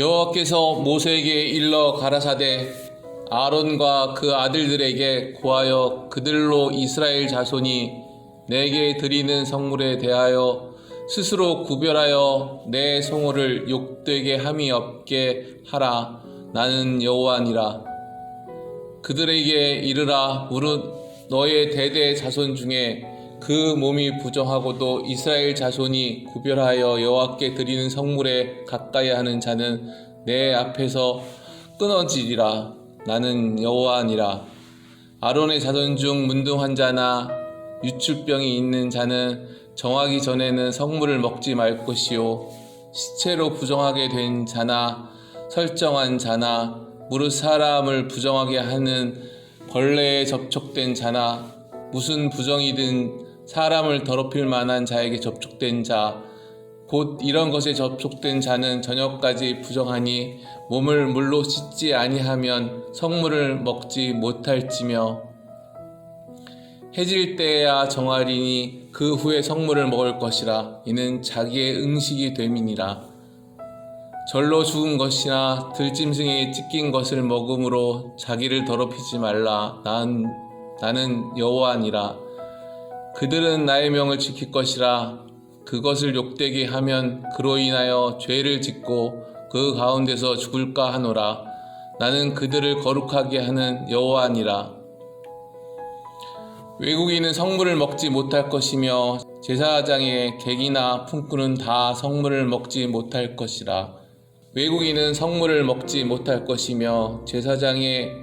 여호와께서 모세에게 일러 가라사대 아론과 그 아들들에게 구하여 그들로 이스라엘 자손이 내게 드리는 성물에 대하여 스스로 구별하여 내 성호를 욕되게 함이 없게 하라. 나는 여호와니라. 그들에게 이르라. 무릇 너의 대대 자손 중에 그 몸이 부정하고도 이스라엘 자손이 구별하여 여호와께 드리는 성물에 가까이 하는 자는 내 앞에서 끊어지리라. 나는 여호와니라. 아론의 자손 중 문둥한 자나 유출병이 있는 자는 정하기 전에는 성물을 먹지 말 것이요. 시체로 부정하게 된 자나 설정한 자나 무릇 사람을 부정하게 하는 벌레에 접촉된 자나 무슨 부정이든 사람을 더럽힐 만한 자에게 접촉된 자, 곧 이런 것에 접촉된 자는 저녁까지 부정하니 몸을 물로 씻지 아니하면 성물을 먹지 못할지며 해질 때야 정하리니 그 후에 성물을 먹을 것이라. 이는 자기의 응식이 됨이니라. 절로 죽은 것이나 들짐승에 찢긴 것을 먹음으로 자기를 더럽히지 말라. 난 나는 여호와니라 그들은 나의 명을 지킬 것이라 그것을 욕되게 하면 그로 인하여 죄를 짓고 그 가운데서 죽을까 하노라. 나는 그들을 거룩하게 하는 여호와니라. 외국인은 성물을 먹지 못할 것이며 제사장의 객이나 품꾼은 다 성물을 먹지 못할 것이라. 외국인은 성물을 먹지 못할 것이며 제사장의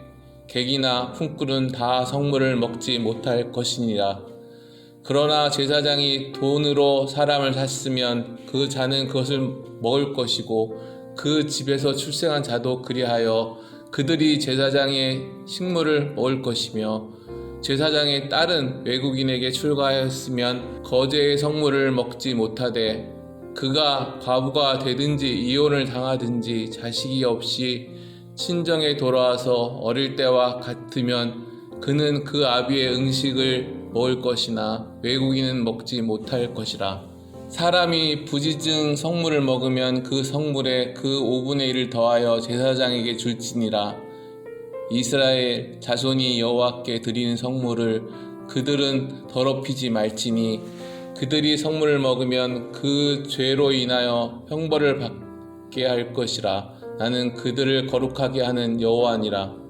객이나 품꾼은 다 성물을 먹지 못할 것이니라 그러나 제사장이 돈으로 사람을 샀으면 그 자는 그것을 먹을 것이고 그 집에서 출생한 자도 그리하여 그들이 제사장의 식물을 먹을 것이며 제사장의 딸은 외국인에게 출가하였으면 거제의 성물을 먹지 못하되 그가 과부가 되든지 이혼을 당하든지 자식이 없이 친정에 돌아와서 어릴 때와 같으면 그는 그 아비의 음식을 먹을 것이나 외국인은 먹지 못할 것이라. 사람이 부지증 성물을 먹으면 그 성물에 그 5분의 1을 더하여 제사장에게 줄지니라. 이스라엘 자손이 여호와께 드리는 성물을 그들은 더럽히지 말지니 그들이 성물을 먹으면 그 죄로 인하여 형벌을 받게 할 것이라 나는 그들을 거룩하게 하는 여호와니라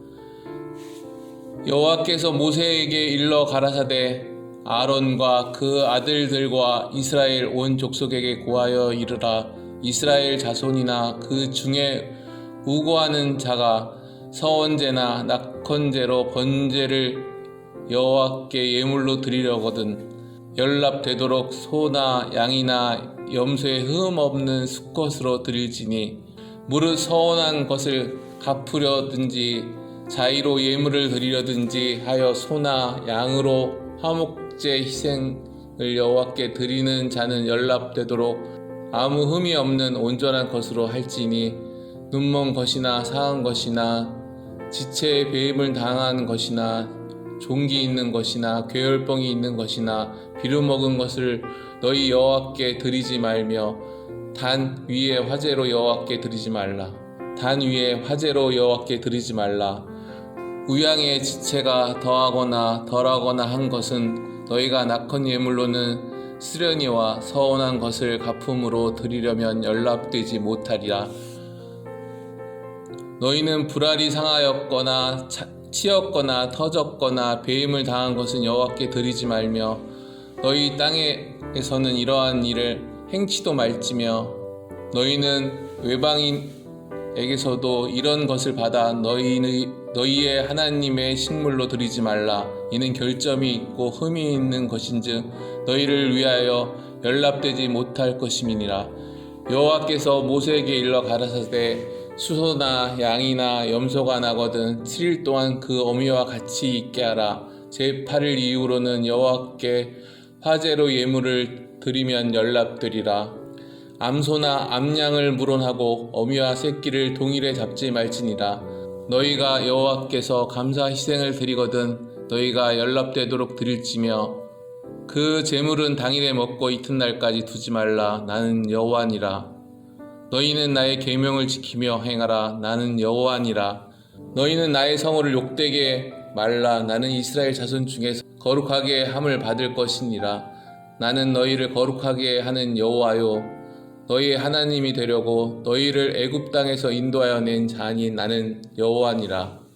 여호와께서 모세에게 일러 가라사대 아론과 그 아들들과 이스라엘 온 족속에게 고하여 이르라. 이스라엘 자손이나 그 중에 우고하는 자가 서원제나 낙헌제로 번제를 여호와께 예물로 드리려거든. 연락되도록 소나 양이나 염소의 흠 없는 수컷으로 드릴지니 무릇 서원한 것을 갚으려든지 자의로 예물을 드리려든지 하여 소나 양으로 화목제 희생을 여호와께 드리는 자는 연락되도록 아무 흠이 없는 온전한 것으로 할지니 눈먼 것이나 상한 것이나 지체에 배임을 당한 것이나 종기 있는 것이나 괴혈병이 있는 것이나 비루 먹은 것을 너희 여호와께 드리지 말며 단 위에 화제로 여호와께 드리지 말라. 단 위에 화제로 여호와께 드리지 말라. 우양의 지체가 더하거나 덜하거나 한 것은 너희가 낙헌 예물로는 수련이와 서운한 것을 갚음으로 드리려면 연락되지 못하리라. 너희는 불알이 상하였거나 차- 치였거나 터졌거나 배임을 당한 것은 여호와께 드리지 말며 너희 땅에서는 이러한 일을 행치도 말지며 너희는 외방인 에게서도 이런 것을 받아 너희의, 너희의 하나님의 식물로 드리지 말라 이는 결점이 있고 흠이 있는 것인즉 너희를 위하여 연락되지 못할 것임이니라 여호와께서 모세에게 일러 가라사대 수소나 양이나 염소가 나거든 7일 동안 그 어미와 같이 있게 하라. 제8일 이후로는 여호와께 화제로 예물을 드리면 연락드리라. 암소나 암양을 물론하고 어미와 새끼를 동일에 잡지 말지니라. 너희가 여호와께서 감사 희생을 드리거든 너희가 연락되도록 드릴지며 그 재물은 당일에 먹고 이튿날까지 두지 말라. 나는 여호와니라. 너희는 나의 계명을 지키며 행하라. 나는 여호와니라. 너희는 나의 성호를 욕되게 말라. 나는 이스라엘 자손 중에서 거룩하게 함을 받을 것이니라. 나는 너희를 거룩하게 하는 여호와요. 너희의 하나님이 되려고 너희를 애굽 땅에서 인도하여 낸 자니 나는 여호와니라.